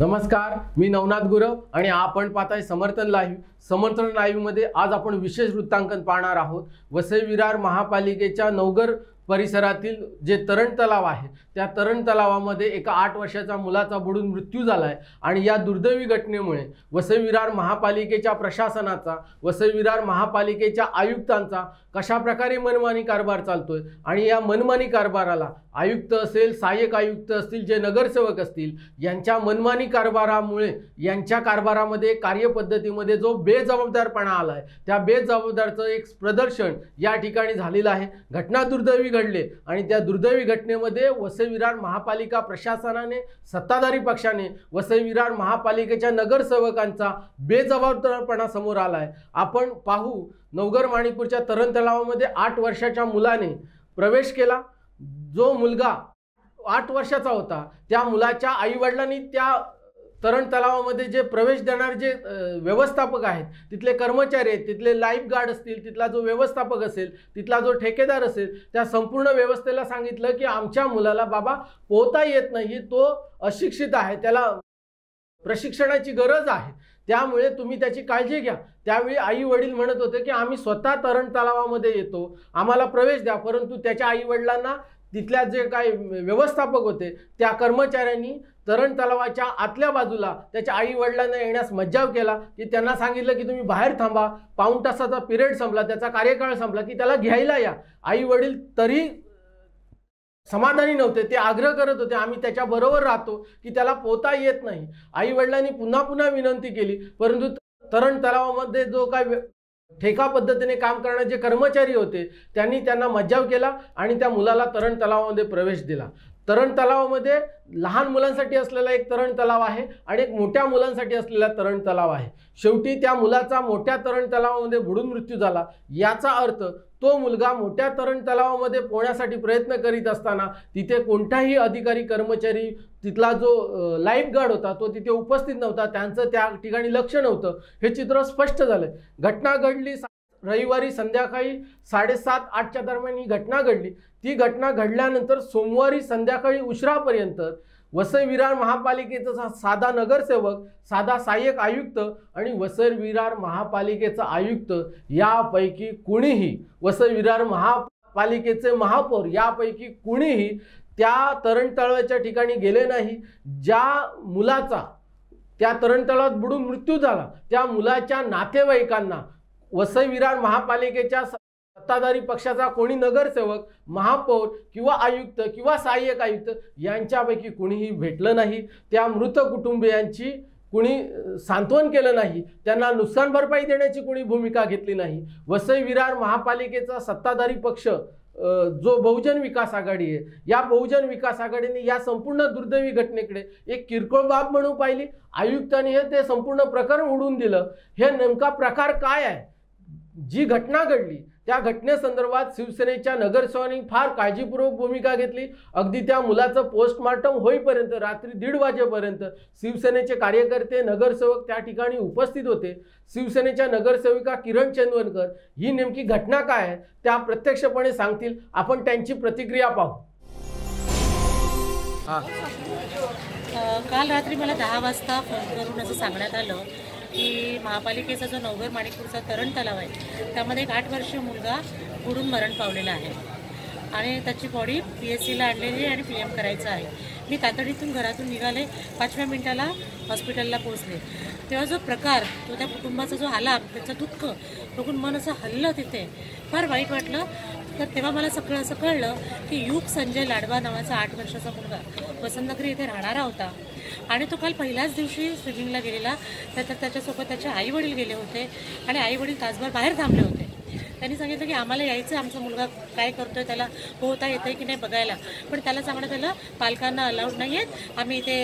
नमस्कार मी नवनाथ गुरव आणि आपण पाहताय समर्थन लाईव्ह. समर्थन लाईव्हमध्ये आज आपण विशेष वृत्तांकन पाहणार आहोत. वसई विरार महापालिकेच्या नवगर परिसरातील जे तरण तलाव आहे त्या तरण तलावामध्ये एका आठ वर्षाचा मुलाचा बुडून मृत्यू झाला आहे आणि या दुर्दैवी घटनेमुळे वसईविरार महापालिकेच्या प्रशासनाचा वसईविरार महापालिकेच्या आयुक्तांचा कशा प्रकारे मनमानी कारभार चालतोय आणि या मनमानी कारभाराला आयुक्त असेल सहाय्यक आयुक्त असतील जे नगरसेवक असतील यांच्या मनमानी कारभारामुळे यांच्या कारभारामध्ये कार्यपद्धतीमध्ये जो बेजबाबदारपणा आला आहे त्या बेजबाबदारचं एक प्रदर्शन या ठिकाणी झालेलं आहे. घटना दुर्दैवी घडले. आणि त्या दुर्दैवी घटनेमध्ये वसई विरार महापालिका प्रशासनाने सत्ताधारी पक्षाने वसई विरार महापालिकेच्या नगरसेवकांचा बेजबाबदारपणा समोर आला आहे आपण पाहू नवगर माणिपूरच्या तरण तलावामध्ये आठ वर्षाच्या मुलाने प्रवेश केला. जो मुलगा आठ वर्षाचा होता त्या मुलाच्या आईवडिलांनी त्या तरण तलावामध्ये जे प्रवेश देणारे जे व्यवस्थापक आहेत तिथले कर्मचारी आहेत तिथले लाईफ गार्ड असतील तिथला जो व्यवस्थापक असेल तिथला जो ठेकेदार असेल त्या संपूर्ण व्यवस्थेला सांगितलं की आमच्या मुलाला बाबा पोहता येत नाही तो अशिक्षित आहे त्याला प्रशिक्षणाची गरज आहे. त्यामुळे तुम्ही त्याची काळजी घ्या. त्यावेळी आई वडील म्हणत होते की आम्ही स्वतः तरण तलावामध्ये येतो आम्हाला प्रवेश द्या परंतु त्याच्या आई वडिलांना तिथल्या जे काही व्यवस्थापक होते त्या कर्मचाऱ्यांनी तरण तलावाच्या आतल्या बाजूला त्याच्या आई वडिलांना येण्यास मज्जाव केला की त्यांना सांगितलं की तुम्ही बाहेर थांबा पाऊण तासाचा पिरियड संपला त्याचा कार्यकाळ संपला की त्याला घ्यायला या. आई वडील तरी समाधानी नव्हते ते आग्रह करत होते आम्ही त्याच्याबरोबर राहतो की त्याला पोहता येत नाही. आई वडिलांनी पुन्हा पुन्हा विनंती केली परंतु तरण तलावामध्ये जो काय ठेका पद्धतीने काम करणारे जे कर्मचारी होते त्यांनी त्यांना मज्जाव केला आणि त्या मुलाला तरण तलावामध्ये प्रवेश दिला. तरण तलावामध्ये लहान मुलांसाठी असलेला एक तरण तलाव आहे आणि एक मोठ्या मुलांसाठी असलेला तरण तलाव आहे. शेवटी त्या मुलाचा मोठ्या तरण तलावामध्ये बुडून मृत्यू झाला. याचा अर्थ तो मुलगा मोठ्या तरण तलावामध्ये पोहण्यासाठी प्रयत्न करीत असताना तिथे कोणताही अधिकारी कर्मचारी तिथला जो लाईफ गार्ड होता तो तिथे उपस्थित नव्हता. त्यांचं त्या ठिकाणी लक्ष नव्हतं. हे चित्र स्पष्ट झालं घटना घडली रविवारी संध्याकाळी साडेसात आठच्या दरम्यान ही घटना घडली. ती घटना घडल्यानंतर सोमवारी संध्याकाळी उशिरापर्यंत वसई विरार महापालिकेचा सा- साधा नगरसेवक साधा सहाय्यक आयुक्त आणि वसई विरार महापालिकेचा आयुक्त यापैकी कुणीही वसई विरार महापालिकेचे महापौर यापैकी कुणीही त्या तरण तळाच्या ठिकाणी गेले नाही. ज्या मुलाचा त्या तरण तळात बुडून मृत्यू झाला त्या मुलाच्या नातेवाईकांना वसई विरार महापालिकेच्या स- सत्ताधारी पक्षाचा कोणी नगरसेवक महापौर किंवा आयुक्त किंवा सहाय्यक आयुक्त यांच्यापैकी कुणीही भेटलं नाही. त्या मृत कुटुंबियांची कुणी सांत्वन केलं नाही. त्यांना नुकसान भरपाई देण्याची कुणी भूमिका घेतली नाही. वसई विरार महापालिकेचा सत्ताधारी पक्ष जो बहुजन विकास आघाडी आहे या बहुजन विकास आघाडीने या संपूर्ण दुर्दैवी घटनेकडे एक किरकोळ बाब म्हणून पाहिली. आयुक्तांनी हे ते संपूर्ण प्रकरण उडून दिलं. हे नेमका प्रकार काय आहे? जी घटना घडली त्या घटनेसंदर्भात शिवसेनेच्या नगरसेवकांनी फार काळजीपूर्वक भूमिका घेतली. अगदी त्या मुलाचं पोस्टमार्टम होईपर्यंत रात्री दीड वाजेपर्यंत शिवसेनेचे कार्यकर्ते नगरसेवक त्या ठिकाणी उपस्थित होते. शिवसेनेच्या नगरसेविका किरण चंदवनकर ही नेमकी घटना काय आहे? त्या प्रत्यक्षपणे सांगतील. आपण त्यांची प्रतिक्रिया पाहू. काल रात्री मला दहा वाजता फोन करून असं सांगण्यात आलं. की महापालिकेचा जो नवघर माणिकपूरचा तरण तलाव आहे त्यामध्ये एक आठ वर्षीय मुलगा बुडून मरण पावलेला आहे. आणि त्याची बॉडी पी एस सीला आणलेली आहे आणि पी एम करायचं आहे. मी तातडीतून घरातून निघाले पाचव्या मिनिटाला हॉस्पिटलला पोहोचले. तेव्हा जो प्रकार तो त्या कुटुंबाचा जो आला त्याचं दुःख बघून मन असं हल्लं तिथे. फार वाईट वाटलं. तर तेव्हा मला सगळं असं कळलं की युग संजय लाडवा नावाचा आठ वर्षाचा मुलगा वसंतनगरी येथे राहणारा होता. आणि तो काल पहिल्याच दिवशी स्विमिंगला गेलेला. त्याच्यात त्याच्यासोबत त्याचे आई वडील गेले होते. आणि आई वडील तासभर बाहेर थांबले होते. त्यांनी सांगितलं की आम्हाला यायचं आमचा मुलगा काय करतो आहे त्याला पोहता येतं आहे की नाही बघायला. पण त्याला सांगण्यात आलं पालकांना अलाउड नाही आहेत आम्ही इथे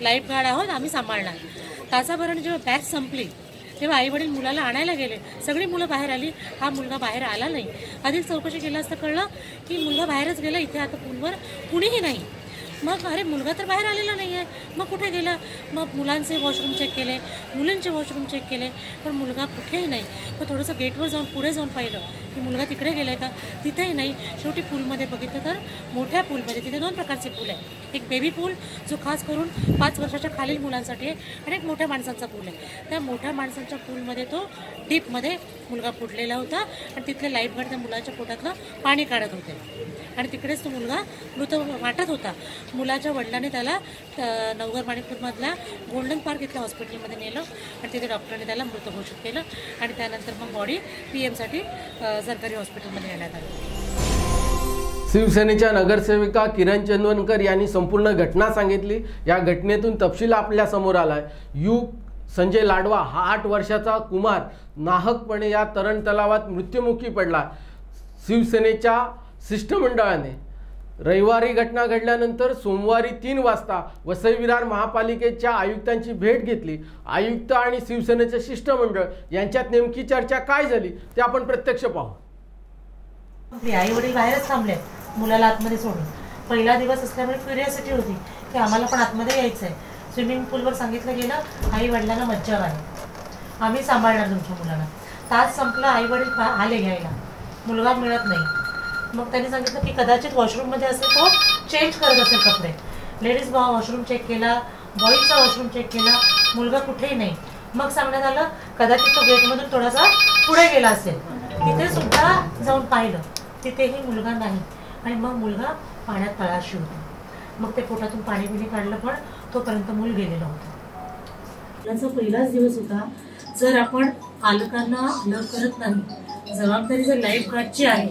लाईफ गार्ड आहोत आम्ही सांभाळणार. तासाभराने जेव्हा बॅच संपली तेव्हा आई वडील मुलाला आणायला गेले सगळी मुलं बाहेर आली हा मुलगा बाहेर आला नाही. अधिक चौकशी केलं असतं कळलं की मुलगा बाहेरच गेला इथे आता पूलवर कुणीही नाही. मग अरे मुलगा तर बाहेर आलेला नाही आहे मग कुठे गेला? मग मुलांचे वॉशरूम चेक केले मुलींचे वॉशरूम चेक केले पण मुलगा कुठेही नाही. मग थोडंसं गेटवर जाऊन पुढे जाऊन पाहिलं. की मुलगा तिकडे गेला आहे का तिथेही नाही. शेवटी पूलमध्ये बघितलं तर मोठ्या पूलमध्ये तिथे दोन प्रकारचे पूल आहे एक बेबी पूल जो खास करून पाच वर्षाच्या खालील मुलांसाठी आहे आणि एक मोठ्या माणसांचा पूल आहे. त्या मोठ्या माणसांच्या पूलमध्ये तो डीपमध्ये मुलगा फुटलेला होता आणि तिथले लाईफगार्ड त्या मुलाच्या पोटातलं पाणी काढत होते. आणि तिकडेच तो मुलगा मृत वाटत होता. मुलाच्या वडिलांनी त्याला अ, नवघर माणिकपूरमधल्या गोल्डन पार्क इथल्या हॉस्पिटलमध्ये नेलं आणि तिथे डॉक्टरांनी त्याला मृत घोषित केलं. आणि त्यानंतर मग बॉडी पी एमसाठी सरकारी हॉस्पिटलमध्ये नेण्यात आलं. शिवसेनेच्या नगरसेविका किरण चंदवनकर यांनी संपूर्ण घटना सांगितली. या घटनेतून तपशील आपल्यासमोर आलाय. यू संजय लाडवा हा आठ वर्षाचा कुमार. नाहकपणे या तरण तलावात मृत्युमुखी पडला. शिवसेनेच्या शिष्टमंडळाने रविवारी घटना घडल्यानंतर सोमवारी तीन वाजता वसई विरार महापालिकेच्या आयुक्तांची भेट घेतली. आयुक्त आणि शिवसेनेचे शिष्टमंडळ यांच्यात नेमकी चर्चा काय झाली ते आपण प्रत्यक्ष पाहू. आई वडील बाहेरच थांबले मुलाला आतमध्ये सोडून. पहिला दिवस असल्यामुळे क्युरियासिटी होती की आम्हाला पण आतमध्ये यायचं आहे स्विमिंग पूलवर सांगितलं गेलं आई वडिलांना मज्जा आहे आम्ही सांभाळणार तुमच्या मुलाला. तास संपला आई वडील आले घ्यायला. मुलगा मिळत नाही. मग त्यांनी सांगितलं की कदाचित वॉशरूममध्ये असेल तो चेंज करत असेल कपडे. लेडीज वॉशरूम चेक केला बॉईजचा वॉशरूम चेक केला मुलगा कुठेही नाही. मग सांगण्यात आलं कदाचित तो गेटमधून थोडासा पुढे गेला असेल. तिथे सुद्धा जाऊन पाहिलं. तिथेही मुलगा नाही. आणि मग मुलगा पाण्यात तळाशी होता. मग ते पोटातून पाणी बिणी काढलं पण तोपर्यंत मूल गेलेलं होतं. मुलाचा पहिलाच दिवस होता. जर आपण पालकांना न करत नाही जबाबदारी जर लाईफ गार्डची आहे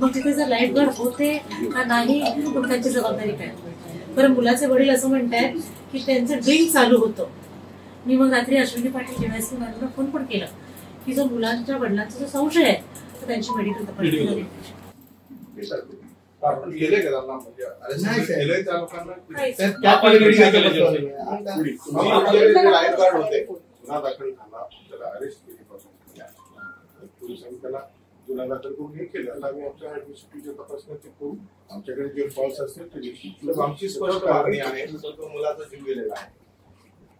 मग तिथे जर लाईफ गार्ड होते का नाही मग त्यांची जबाबदारी काय बरं मुलाचे वडील असं म्हणतायत की त्यांचं ड्रिंक चालू होतं मी मग रात्री अश्विनी पाटील केवायसी मॅडमला फोन पण केला की जो मुलांच्या वडिलांचा जो संशय आहे तर त्यांची मेडिकल तपासणी झाली आपण केले का त्यांना म्हणजे arrest केलंय त्या झाला त्याला गुन्हा दाखल करून हे केलं. आता आम्ही आमच्या ऍडमिनिस्ट्रेटिव्हच्या तपासण्या ते करू. आमच्याकडे जे फॉल्स असतील ते आमची स्पष्ट मागणी आहे. तो मुलाचा जीव गेलेला आहे.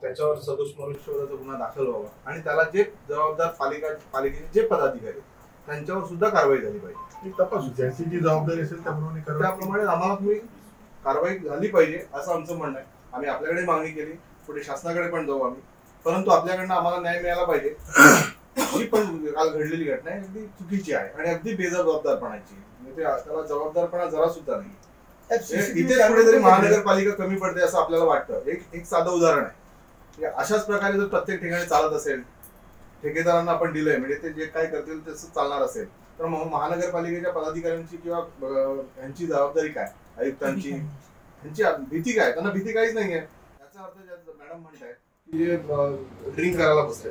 त्याच्यावर सदोष मनुष्यवधाचा गुन्हा दाखल व्हावा. आणि त्याला जे जबाबदार पालिका पालिकेचे जे पदाधिकारी त्यांच्यावर सुद्धा कारवाई झाली पाहिजे. तपासू ज्याची जी जबाबदारी असेल त्याप्रमाणे त्याप्रमाणे आम्हाला तुम्ही कारवाई झाली पाहिजे असं आमचं म्हणणं आहे. आम्ही आपल्याकडे मागणी केली. पुढे शासनाकडे पण जाऊ आम्ही. परंतु आपल्याकडनं आम्हाला न्याय मिळाला पाहिजे. पण काल घडलेली घटना आहे. अगदी चुकीची आहे आणि अगदी बेजबाबदारपणाची. म्हणजे त्याला जबाबदारपणा जरा सुद्धा नाही. इथेच कुठेतरी महानगरपालिका कमी पडते असं आपल्याला वाटतं. एक एक साधं उदाहरण आहे. की अशाच प्रकारे जर प्रत्येक ठिकाणी चालत असेल ठेकेदारांना आपण दिलंय म्हणजे ते जे काय करतील तसं चालणार असेल तर मग महानगरपालिकेच्या पदाधिकाऱ्यांची किंवा यांची जबाबदारी काय? आयुक्तांची? यांची भीती काय? त्यांना भीती काहीच नाहीये. याचा अर्थ मॅडम म्हणतायत की ड्रिंक करायला बसले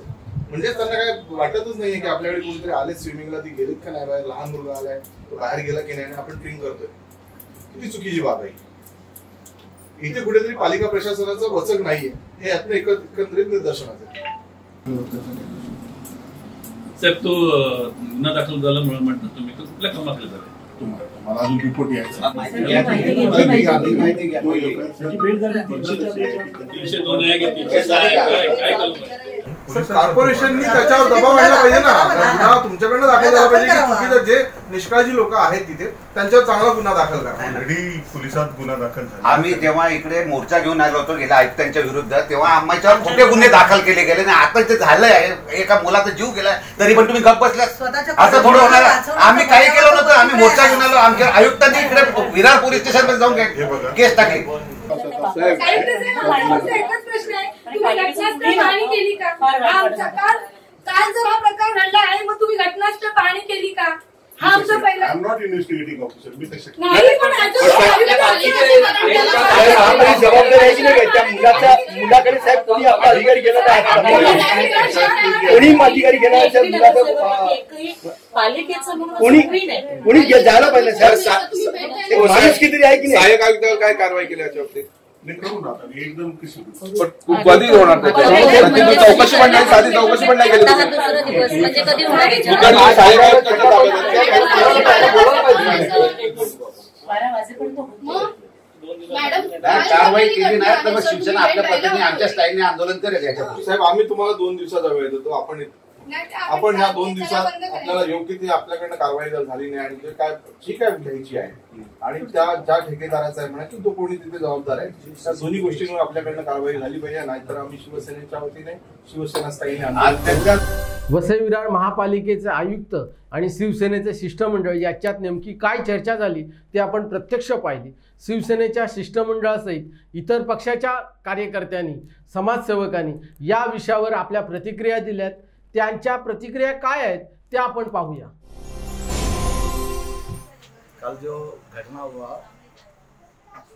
म्हणजे त्यांना काय वाटतच नाहीये की आपल्याकडे कोणीतरी आले स्विमिंगला ती गेलीत का नाही बाहेर? लहान मुलगा आलाय तो बाहेर गेला की नाही? आपण ड्रिंक करतोय. किती चुकीची बाब आहे इथे कुठेतरी पालिका प्रशासनाचं वचक नाहीये. हे यातनं एक- एकंदरीत निदर्शनाचं आहे. साहेब तो गुन्हा दाखल झाला म्हणून म्हणतात तुम्ही तो कुठल्या कामाकडे झाला? मला अजून रिपोर्ट यायचा. कॉर्पोरेशननी त्याच्यावर दबाव आणला पाहिजे ना गुन्हा तुमच्याकडनं दाखल झाला पाहिजे की चुकीचं जे निष्काळजी लोक आहेत तिथे त्यांच्यावर चांगला गुन्हा दाखल करा ऑलरेडी पोलिसात गुन्हा दाखल झाला आम्ही जेव्हा इकडे मोर्चा घेऊन आलो होतो गेल्या आयुक्तांच्या विरुद्ध तेव्हा आम्हाच्यावर कुठे गुन्हे दाखल केले गेले नाही आता ते झालंय एका मुलाचा जीव गेलाय तरी पण तुम्ही गप्प बसल्या असं थोडं होणार. आम्ही काही केलं नव्हतं आम्ही मोर्चा घेऊन आलो आमच्या आयुक्तांनी इकडे विरार पोलीस स्टेशनमध्ये जाऊन हे केस टाकली एकच प्रश्न आहे तुम्ही घटनास्थळ पाहणी केली का हा आमचा काल काल जर हा प्रकार घडला आणि मग तुम्ही घटनास्थळ पाहणी केली का हा आमचा पहिला I am not investigating officer मी तसे नाही पण अजून साहेब आपली जबाबदारी आहे की नाही त्या मुलाच्या मुलाकडे साहेब कोणी आपला अधिकारी गेला नाही कोणी अधिकारी गेला त्या मुलाचं पालिकेचं म्हणून कोणी असं काही नाही. कोणी जायला पाहिजे साहेब एक माणूस किती आहे की नाही सहाय्यक आयुक्तावर काय कारवाई केली याच्या बाबतीत कधी होणार चौकशी पण नाही साधी चौकशी पण नाही केली हा म्हणजे कारवाई नाही तर मग शिवसेना आपल्या पद्धतीने आमच्या स्टाईलने आंदोलन करेल साहेब आम्ही तुम्हाला दोन दिवसाचा वेळ देतो आपण आपण ह्या दोन दिवसात आपल्याला योग्य ती आपल्याकडनं कारवाई जर झाली नाही आणि जे काय जी काय घ्यायची आहे. आणि त्या ज्या ठेकेदाराचा आहे म्हणा की तो कोणी तिथे जबाबदार आहे त्या दोन्ही गोष्टींवर आपल्याकडनं कारवाई झाली पाहिजे नाहीतर आम्ही शिवसेनेच्या वतीने शिवसेना स्थायीने आज आंदोलन त्यांच्या वसई विरार महापालिकेचे आयुक्त आणि शिवसेनेचे शिष्टमंडळ याच्यात नेमकी काय चर्चा झाली ते आपण प्रत्यक्ष पाहिली. शिवसेनेच्या शिष्टमंडळासहित इतर पक्षाच्या कार्यकर्त्यांनी समाजसेवकांनी या विषयावर आपल्या प्रतिक्रिया दिल्यात. त्यांच्या प्रतिक्रिया काय आहेत, ते आपण पाहूया. कल जो घटना हुआ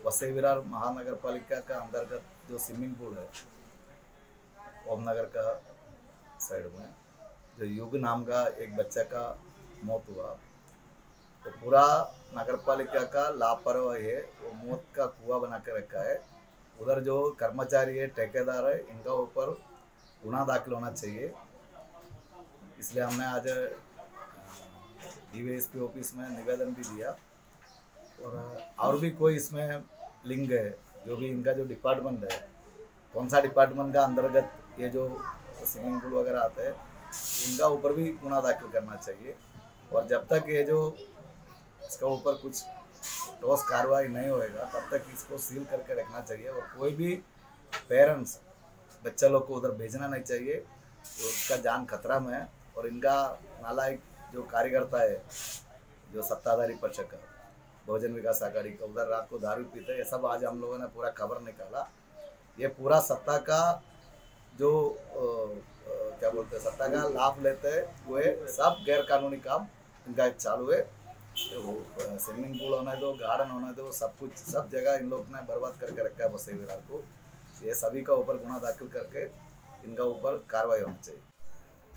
वसई विरार महानगर पालिका का अंतर्गत जो स्विमिंग पूल है ओमनगर का साइड में, जो युग नाम का एक बच्चा का मौत हुआ तो पूरा नगर पालिका का लापरवाही है, वो मौत का कुआ बना के रखा है। उधर जो कर्मचारी है, ठेकेदार है, इनका ऊपर गुना दाखिल होना चाहिए। इसलिए हमने आज डीवीएसपी ऑफ़िस में निवेदन भी दिया। और और भी कोई इसमें लिंग है, जो भी इनका जो डिपार्टमेंट है, कौन सा डिपार्टमेंट का अंतर्गत ये जो स्विमिंग पूल वगैरह आते हैं, इनका ऊपर भी गुना दाखिल करना चाहिए। और जब तक ये जो इसका ऊपर कुछ ठोस कार्रवाई नहीं होएगा, तब तक इसको सील करके रखना चाहिए। और कोई भी पेरेंट्स बच्चा लोग को उधर भेजना नहीं चाहिए। उसका जान खतरा में है। और इनका नालायक जो कार्यकर्ता है जो सत्ताधारी पक्ष का बहुजन विकास आघाड़ी का उधर रात को दारू पीते ये सब आज हम लोगों ने पूरा खबर निकाला। ये पूरा सत्ता का जो अ, क्या बोलते हैं सत्ता का लाभ लेते हैं वो सब गैर कानूनी काम इनका चालू है। तो स्विमिंग पूल होने दो गार्डन होने दो सब कुछ सब जगह इन लोग ने बर्बाद करके रखा है बसई विरार को। ये सभी का ऊपर गुना दाखिल करके इनका ऊपर कार्रवाई होनी चाहिए।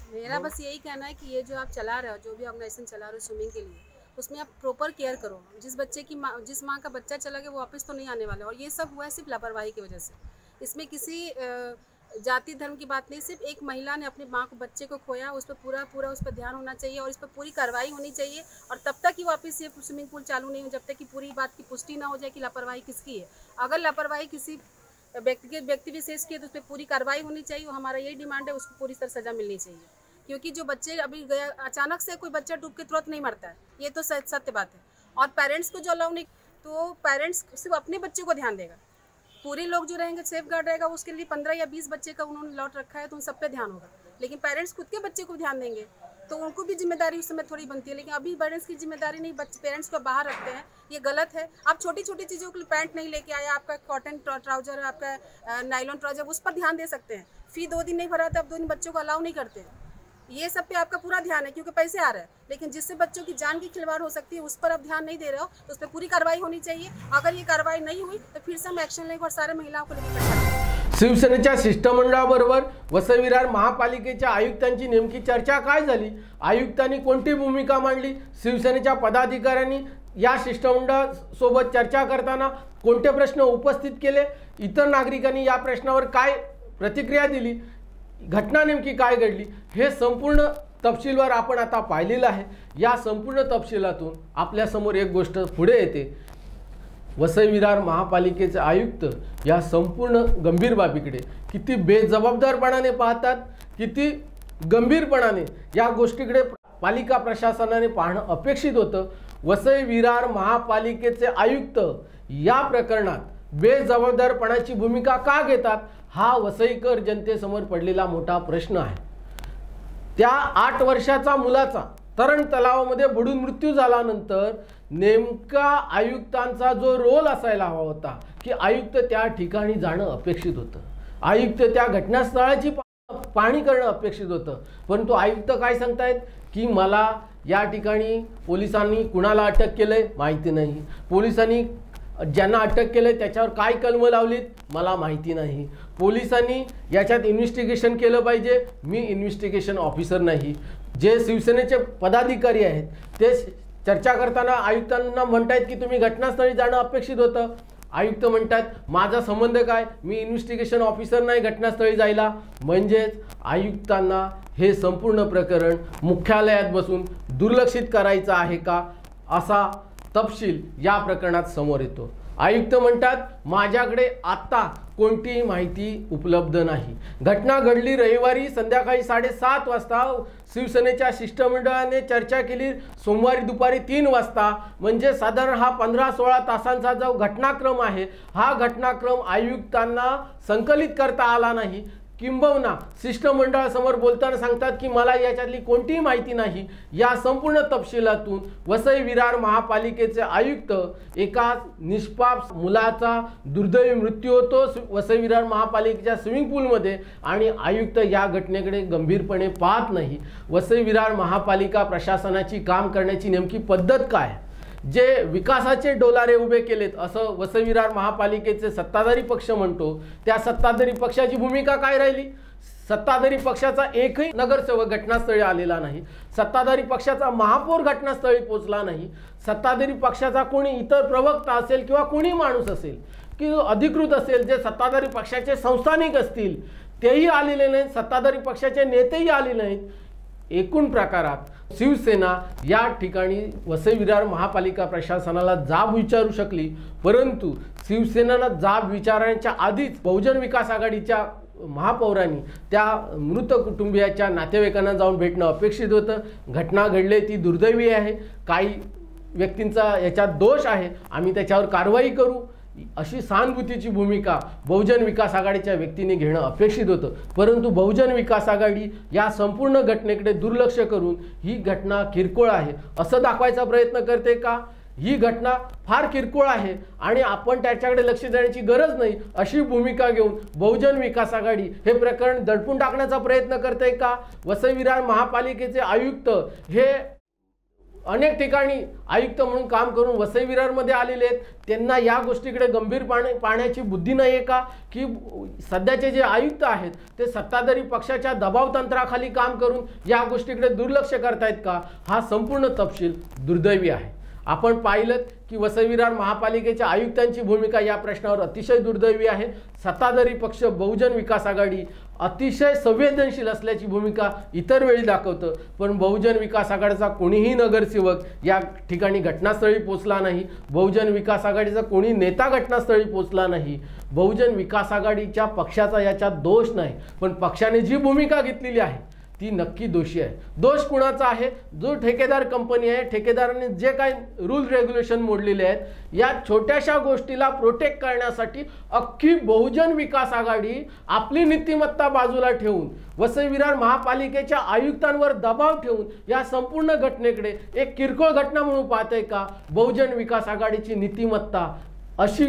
मेरा बस यही कहना है कि ये जो आप चला रहे हो जो भी ऑर्गेनाइजेशन चला रहे हो स्विमिंग के लिए उसमें आप प्रॉपर केयर करो। जिस बच्चे की माँ जिस माँ का बच्चा चला गया वो वापस तो नहीं आने वाला और ये सब हुआ है सिर्फ़ लापरवाही की वजह से। इसमें किसी जाति धर्म की बात नहीं सिर्फ़ एक महिला ने अपनी माँ को बच्चे को खोया उस पर पूरा पूरा उस पर ध्यान होना चाहिए और इस पर पूरी कार्रवाई होनी चाहिए। और तब तक ही वापस ये स्विमिंग पूल चालू नहीं हो जब तक कि पूरी बात की पुष्टि ना हो जाए कि लापरवाही किसकी है। अगर लापरवाही किसी व्यक्ति व्यक्ति विशेष की है तो उस पर पूरी कार्रवाई होनी चाहिए हमारा यही डिमांड है, उसको पूरी तरह सजा मिलनी चाहिए। क्योंकि जो बच्चे अभी गया, अचानक से कोई बच्चा डूब के तुरंत नहीं मरता है, ये तो सत्य बात है। और पेरेंट्स को जो अलाउ नहीं तो पेरेंट्स सिर्फ़ अपने बच्चे को ध्यान देगा। पूरे लोग जो रहेंगे सेफ़ गार्ड रहेगा उसके लिए पंद्रह या बीस बच्चे का उन्होंने लॉट रखा है तो उन सब पे ध्यान होगा। लेकिन पेरेंट्स खुद के बच्चे को ध्यान देंगे। तो उनको भी ज़िम्मेदारी उस समय थोड़ी बनती है, लेकिन अभी पेरेंट्स की ज़िम्मेदारी नहीं बच्चे पेरेंट्स को बाहर रखते हैं, ये गलत है। आप छोटी छोटी चीज़ों के लिए पैंट नहीं लेके आया आपका कॉटन ट्राउज़र आपका नाइलॉन ट्राउज़र उस पर ध्यान दे सकते हैं। फ़ी दो दिन नहीं भरा था अब दो दिन बच्चों को अलाउ नहीं करते। ये सब पे आपका पूरा ध्यान है, क्योंकि पैसे आ रहे हैं। लेकिन जिससे बच्चों की जान की खिलवाड़ हो सकती है, उस पर आप ध्यान नहीं दे रहे हो तो उस पर पूरी कार्रवाई होनी चाहिए। अगर ये कार्रवाई नहीं हुई तो फिर से हम एक्शन लेंगे और सारे महिलाओं को लेकर। शिवसेनेच्या शिष्टमंडळाबरोबर वसविरार महापालिकेच्या आयुक्तांची नेमकी चर्चा काय झाली? आयुक्तांनी कोणती भूमिका मांडली? शिवसेनेच्या पदाधिकाऱ्यांनी या शिष्टमंडळासोबत चर्चा करताना कोणते प्रश्न उपस्थित केले? इतर नागरिकांनी या प्रश्नावर काय प्रतिक्रिया दिली? घटना नेमकी काय घडली? हे संपूर्ण तपशीलवार आपण आता पाहिलेलं आहे. या संपूर्ण तपशिलातून आपल्यासमोर एक गोष्ट पुढे येते. वसई विरार महापालिकेचे आयुक्त या संपूर्ण गंभीर बाबीकडे किती बेजबाबदारपणाने पाहतात किती गंभीरपणाने या गोष्टीकडे पालिका प्रशासनाने पाहणं अपेक्षित होतं. वसई विरार महापालिकेचे आयुक्त या प्रकरणात बेजबाबदारपणाची भूमिका का घेतात हा वसईकर जनतेसमोर पडलेला मोठा प्रश्न आहे. त्या आठ वर्षाचा मुलाचा तरण तलावामध्ये बुडून मृत्यू झाल्यानंतर नेमका आयुक्तांचा जो रोल असायला हवा होता की आयुक्त त्या ठिकाणी जाणं अपेक्षित होतं. आयुक्त त्या घटनास्थळाची पाहणी करणं अपेक्षित होतं. परंतु आयुक्त काय सांगतायत? की मला या ठिकाणी पोलिसांनी कुणाला अटक केलंय माहिती नाही. पोलिसांनी ज्यांना अटक केलं त्याच्यावर काय कलम लावलीत? मला माहिती नाही. पोलिसांनी याच्यात इन्व्हेस्टिगेशन केलं पाहिजे. मी इन्व्हेस्टिगेशन ऑफिसर नाही. जे शिवसेनेचे पदाधिकारी आहेत ते चर्चा करताना आयुक्तांना म्हणतायत की तुम्ही घटनास्थळी जाणं अपेक्षित होतं. आयुक्त म्हणतात माझा संबंध काय? मी इन्व्हेस्टिगेशन ऑफिसर नाही घटनास्थळी जायला. म्हणजेच आयुक्तांना हे संपूर्ण प्रकरण मुख्यालयात बसून दुर्लक्षित करायचं आहे का? असा तपशील या प्रकरणात समोर येतो. आयुक्त म्हणतात माझ्याकडे आत्ता कोणतीही माहिती उपलब्ध नाही. घटना घडली रविवारी संध्याकाळी साडेसात वाजता. शिवसेनेच्या शिष्टमंडळाने चर्चा केली. सोमवारी दुपारी तीन वाजता. म्हणजे साधारण हा पंधरा सोळा तासांचा जो घटनाक्रम आहे हा घटनाक्रम आयुक्तांना संकलित करता आला नाही. किंबहुना शिष्टमंडळासमोर बोलताना सांगतात की मला याच्यातली कोणतीही माहिती नाही. या संपूर्ण तपशिलातून वसई विरार महापालिकेचे आयुक्त एका निष्पाप मुलाचा दुर्दैवी मृत्यू होतो वसई विरार महापालिकेच्या स्विमिंग पूलमध्ये आणि आयुक्त या घटनेकडे गंभीरपणे पाहत नाही. वसई विरार महापालिका प्रशासनाची काम करण्याची नेमकी पद्धत काय? जे विकासाचे डोलारे उभे केलेत असं वसविरार महापालिकेचे सत्ताधारी पक्ष म्हणतो त्या सत्ताधारी पक्षाची भूमिका काय राहिली? सत्ताधारी पक्षाचा एकही नगरसेवक घटनास्थळी आलेला नाही. सत्ताधारी पक्षाचा महापौर घटनास्थळी पोचला नाही. सत्ताधारी पक्षाचा कोणी इतर प्रवक्ता असेल किंवा कोणी माणूस असेल की अधिकृत असेल जे सत्ताधारी पक्षाचे संस्थानिक असतील तेही आलेले नाहीत. सत्ताधारी पक्षाचे नेतेही आले नाहीत. एकूण प्रकारात शिवसेना या ठिकाणी वसई विरार महापालिका प्रशासनाला जाब विचारू शकली परंतु शिवसेनेला जाब विचारण्याच्या आधीच बहुजन विकास आघाडीच्या महापौरांनी त्या मृत कुटुंबियाच्या नातेवाईकांना जाऊन भेटणं अपेक्षित होतं. घटना घडली ती दुर्दैवी आहे. काही व्यक्तींचा याच्यात दोष आहे. आम्ही त्याच्यावर कारवाई करू. अशी सहानुभूतीची भूमिका बहुजन विकास आघाडीच्या व्यक्तीने घेणं अपेक्षित होतं. परंतु बहुजन विकास आघाडी या संपूर्ण घटनेकडे दुर्लक्ष करून ही घटना किरकोळ आहे. असं दाखवायचा प्रयत्न करते का? ही घटना फार किरकोळ आहे आणि आपण त्याच्याकडे लक्ष देण्याची गरज नाही अशी भूमिका घेऊन बहुजन विकास आघाडी हे प्रकरण दडपून टाकण्याचा प्रयत्न करते का? वसईविरार महापालिकेचे आयुक्त हे अनेक ठिकाणी आयुक्त म्हणून काम करून वसई विरारमध्ये आलेले आहेत. त्यांना या गोष्टीकडे गंभीर पाणी पाण्याची बुद्धी नाही आहे का? की सध्याचे जे आयुक्त आहेत ते सत्ताधारी पक्षाच्या दबाव तंत्राखाली काम करून या गोष्टीकडे दुर्लक्ष करतायत का? हा संपूर्ण तपशील दुर्दैवी आहे. आपण पाहिलं की वसविरार महापालिकेच्या आयुक्तांची भूमिका या प्रश्नावर अतिशय दुर्दैवी आहे. सत्ताधारी पक्ष बहुजन विकास आघाडी अतिशय संवेदनशील असल्याची भूमिका इतर वेळी दाखवतं. पण बहुजन विकास आघाडीचा कोणीही नगरसेवक या ठिकाणी घटनास्थळी पोचला नाही. बहुजन विकास आघाडीचा कोणी नेता घटनास्थळी पोचला नाही. बहुजन विकास आघाडीच्या पक्षाचा याच्यात दोष नाही. पण पक्षाने जी भूमिका घेतलेली आहे ती नक्की दोषी आहे. दोष कुणाचा आहे? जो ठेकेदार कंपनी आहे ठेकेदाराने जे काही रूल रेग्युलेशन मोडलेले आहेत या छोट्याशा गोष्टीला प्रोटेक्ट करण्यासाठी अख्खी बहुजन विकास आघाडी आपली नीतिमत्ता बाजूला ठेवून वसई विरार महापालिकेच्या आयुक्तांवर दबाव ठेवून या संपूर्ण घटनेकडे एक किरकोळ घटना म्हणून पाहते का? बहुजन विकास आघाडीची नीतिमत्ता अशी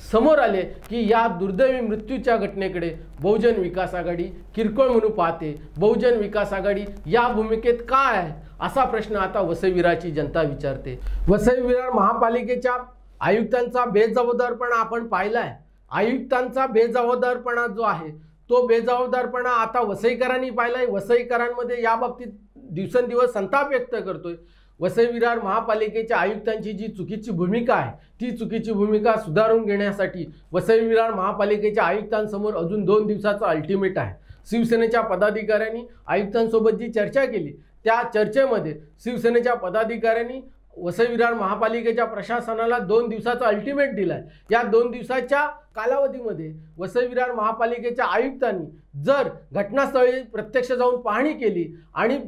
समोर आले की या दुर्दैवी मृत्यूच्या घटनेकडे बहुजन विकास आघाडी किरकोळ म्हणून पाहते. बहुजन विकास आघाडी या भूमिकेत काय आहे? असा प्रश्न आता वसईविराची जनता विचारते. वसईविरार महापालिकेच्या आयुक्तांचा बेजबाबदारपणा आपण पाहिलाय. आयुक्तांचा बेजबाबदारपणा जो आहे तो बेजबाबदारपणा आता वसईकरांनी पाहिलाय. वसईकरांमध्ये या बाबतीत दिवसेंदिवस संताप व्यक्त करतोय. वसई विरार महापालिकेच्या आयुक्तांची जी चुकीची भूमिका आहे ती चुकीची भूमिका सुधारून घेण्यासाठी वसई विरार महापालिकेच्या आयुक्तांसमोर अजून दोन दिवसाचा अल्टिमेट आहे. शिवसेनेच्या पदाधिकाऱ्यांनी आयुक्तांसोबत जी चर्चा केली त्या चर्चेमध्ये शिवसेनेच्या पदाधिकाऱ्यांनी वसई विरार महापालिकेच्या प्रशासनाला दोन दिवसाचा अल्टिमेट दिलाय. या दोन दिवसाच्या कालावधीमध्ये वसई विरार महापालिकेच्या आयुक्तांनी जर घटनास्थळी प्रत्यक्ष जाऊन पाहणी केली आणि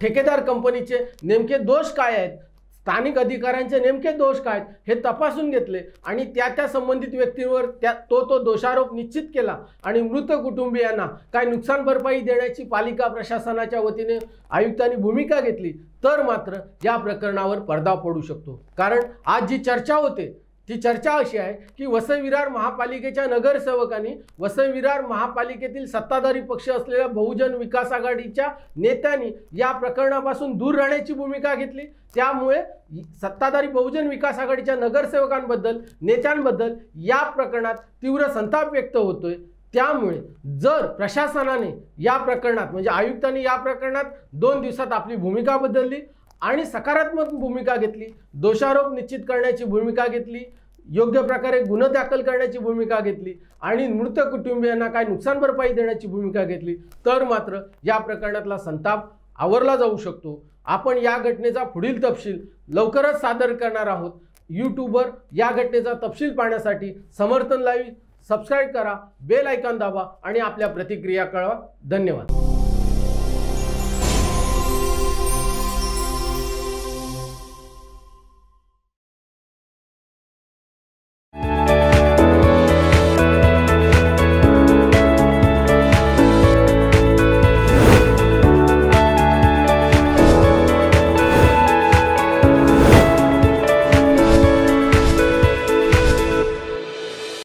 ठेकेदार कंपनीचे नेमके दोष काय आहेत? स्थानिक अधिकाऱ्यांचे नेमके दोष काय आहेत? हे तपासून घेतले आणि त्या त्या संबंधित व्यक्तींवर त्या तो तो दोषारोप निश्चित केला आणि मृत कुटुंबियांना काय नुकसान भरपाई देण्याची पालिका प्रशासनाच्या वतीने आयुक्तांनी भूमिका घेतली तर मात्र या प्रकरणावर पडदा पडू शकतो. कारण आज जी चर्चा होते ती चर्चा अशी आहे की वसई विरार महापालिकेच्या नगरसेवकांनी वसई विरार महापालिकेतील सत्ताधारी पक्ष असलेल्या बहुजन विकास आघाडीच्या नेत्यांनी या प्रकरणापासून दूर राहण्याची भूमिका घेतली. त्यामुळे सत्ताधारी बहुजन विकास आघाडीच्या नगरसेवकांबद्दल नेत्यांबद्दल या प्रकरणात तीव्र संताप व्यक्त होतोय. त्यामुळे जर प्रशासनाने या प्रकरणात म्हणजे आयुक्तांनी या प्रकरणात दोन दिवसात आपली भूमिका बदलली आणि सकारात्मक भूमिका घेतली दोषारोप निश्चित करण्याची भूमिका घेतली योग्य प्रकारे गुन्हा दाखल करण्याची भूमिका घेतली आणि मृत कुटुंबियांना काय नुकसान भरपाई देण्याची भूमिका घेतली तर मात्र या प्रकरणातला संताप आवरला जाऊ शकतो. आपण या घटनेचा पुढील तपशील लवकरच सादर करणार आहोत. यूट्यूबवर या घटनेचा तपशील पाहण्यासाठी समर्थन लाईव्ह सबस्क्राईब करा बेल आयकॉन दाबा आणि आपल्या प्रतिक्रिया कळवा. धन्यवाद.